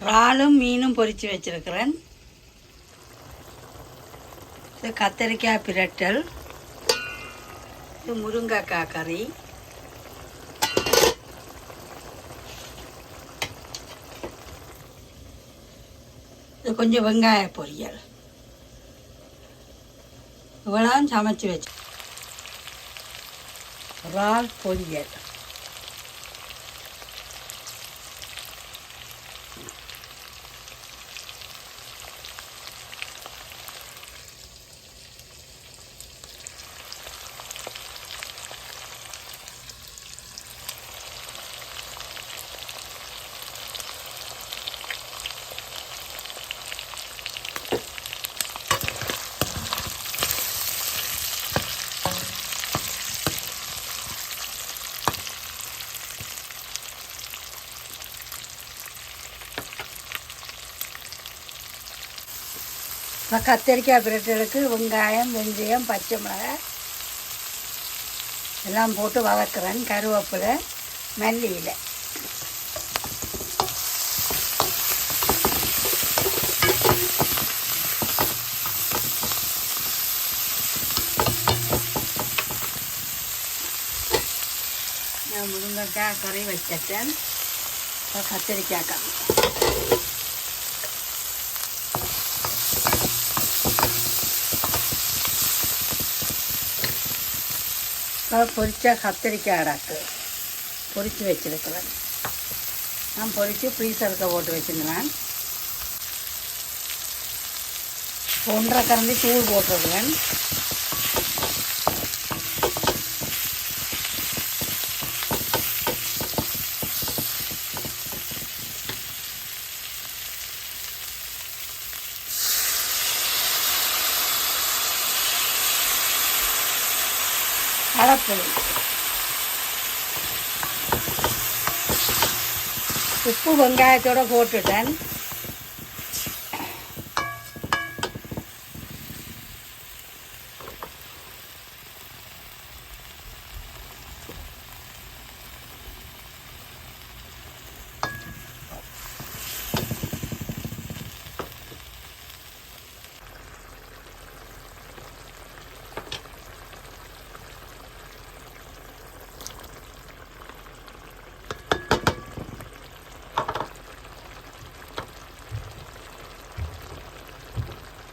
இறாலும் மீனும் பொரித்து வச்சுருக்கிறேன். இது கத்தரிக்காய் பிரட்டல். இது முருங்கைக்காய் கறி. இது கொஞ்சம் வெங்காய பொரியல். இவ்வளோ சமைச்சு வச்சு. இறால் பொரியல். இப்போ கத்தரிக்காய் பிரட்டலுக்கு வெங்காயம் வெந்தயம் பச்சை மிளகாய் எல்லாம் போட்டு வதக்குறேன் கருவேப்பிலை மல்லியில். நான் முருங்கைக்காய் கறி வச்சிட்டேன். இப்போ கத்திரிக்காய் கறி. இப்போ கத்திரிக்காய் அடாக்கு பொரித்து வச்சுருக்கிறேன் நான் பொரித்து ஃப்ரீசருக்கு போட்டு வச்சுருந்தேன் ஒன்றரை கரண்டி தூள் போட்டிருக்கிறேன் அடப்புளி உப்பு வெங்காயத்தோடு போட்டுட்டேன்.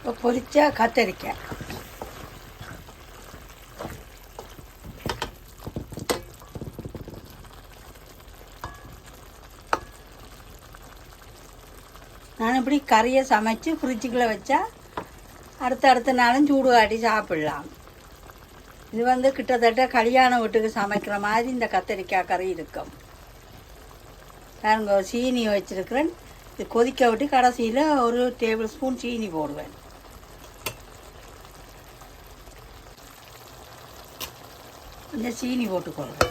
இப்போ பொரிச்சா கத்தரிக்காய் நான் இப்படி கறியை சமைச்சு ஃப்ரிட்ஜுக்குள்ளே வச்சா அடுத்த அடுத்த நாளும் சூடு காட்டி சாப்பிடலாம். இது வந்து கிட்டத்தட்ட கல்யாண வீட்டுக்கு சமைக்கிற மாதிரி இந்த கத்தரிக்காய் கறி இருக்கும். பாருங்க சீனி வச்சுருக்கிறேன். இது கொதிக்க விட்டு கடைசியில் ஒரு டேபிள் ஸ்பூன் சீனி போடுவேன். கொஞ்சம் சீனி போட்டுக்கொள்வேன்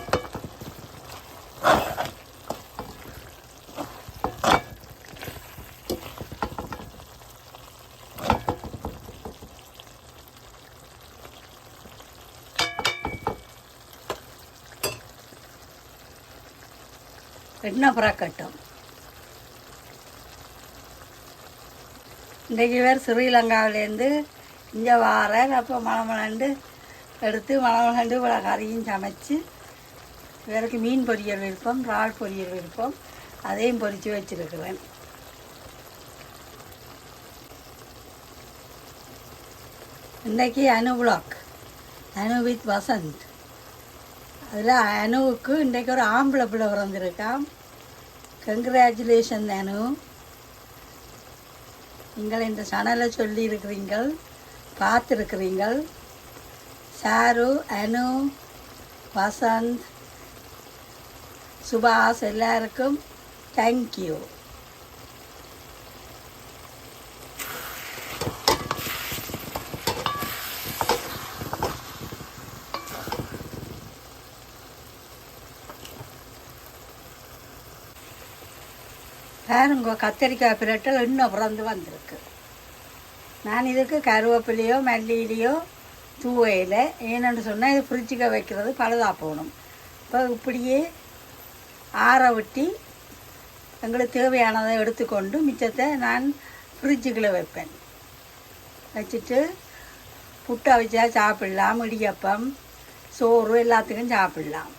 எண்ணெய் கட்டும். இன்றைக்கு வேறு ஸ்ரீலங்காவிலேருந்து இங்கே வாரேன் அப்போ மலமலண்டு எடுத்து மலமலண்டு இவ்வளோ கறியும் சமைச்சு வேறுக்கு மீன் பொரியல் விருப்பம் இறால் பொரியல் விருப்பம் அதையும் பொரித்து வச்சுருக்குறேன். இன்றைக்கி அனு பிளாக் அனு வித் வசந்த். அதில் அனுவுக்கு இன்றைக்கு ஒரு ஆம்பளை பிள்ளை பிறந்திருக்கான் கங்க்ராச்சுலேஷன் அனு. நீங்கள் இந்த சேனலை சொல்லியிருக்கிறீங்கள் பார்த்துருக்கிறீங்கள். சாரு அனு வசந்த் சுபாஷ் எல்லாருக்கும் தேங்க்யூ பாருங்க கத்திரிக்காய் பிரட்டல் இன்னும் பிறந்து வந்திருக்கு. நான் இதுக்கு கருவேப்பிலையோ மல்லியிலையோ தூவையில். ஏன்னு சொன்னால் இது ஃப்ரிட்ஜுக்கு வைக்கிறது பழுதாக போகணும். இப்போ இப்படியே ஆற விட்டி எங்களுக்கு தேவையானதை எடுத்துக்கொண்டு மிச்சத்தை நான் ஃப்ரிட்ஜுக்குள்ளே வைப்பேன். வச்சுட்டு புட்டை வச்சா சாப்பிடலாம் இடியப்பம் சோறு எல்லாத்துக்கும் சாப்பிடலாம்.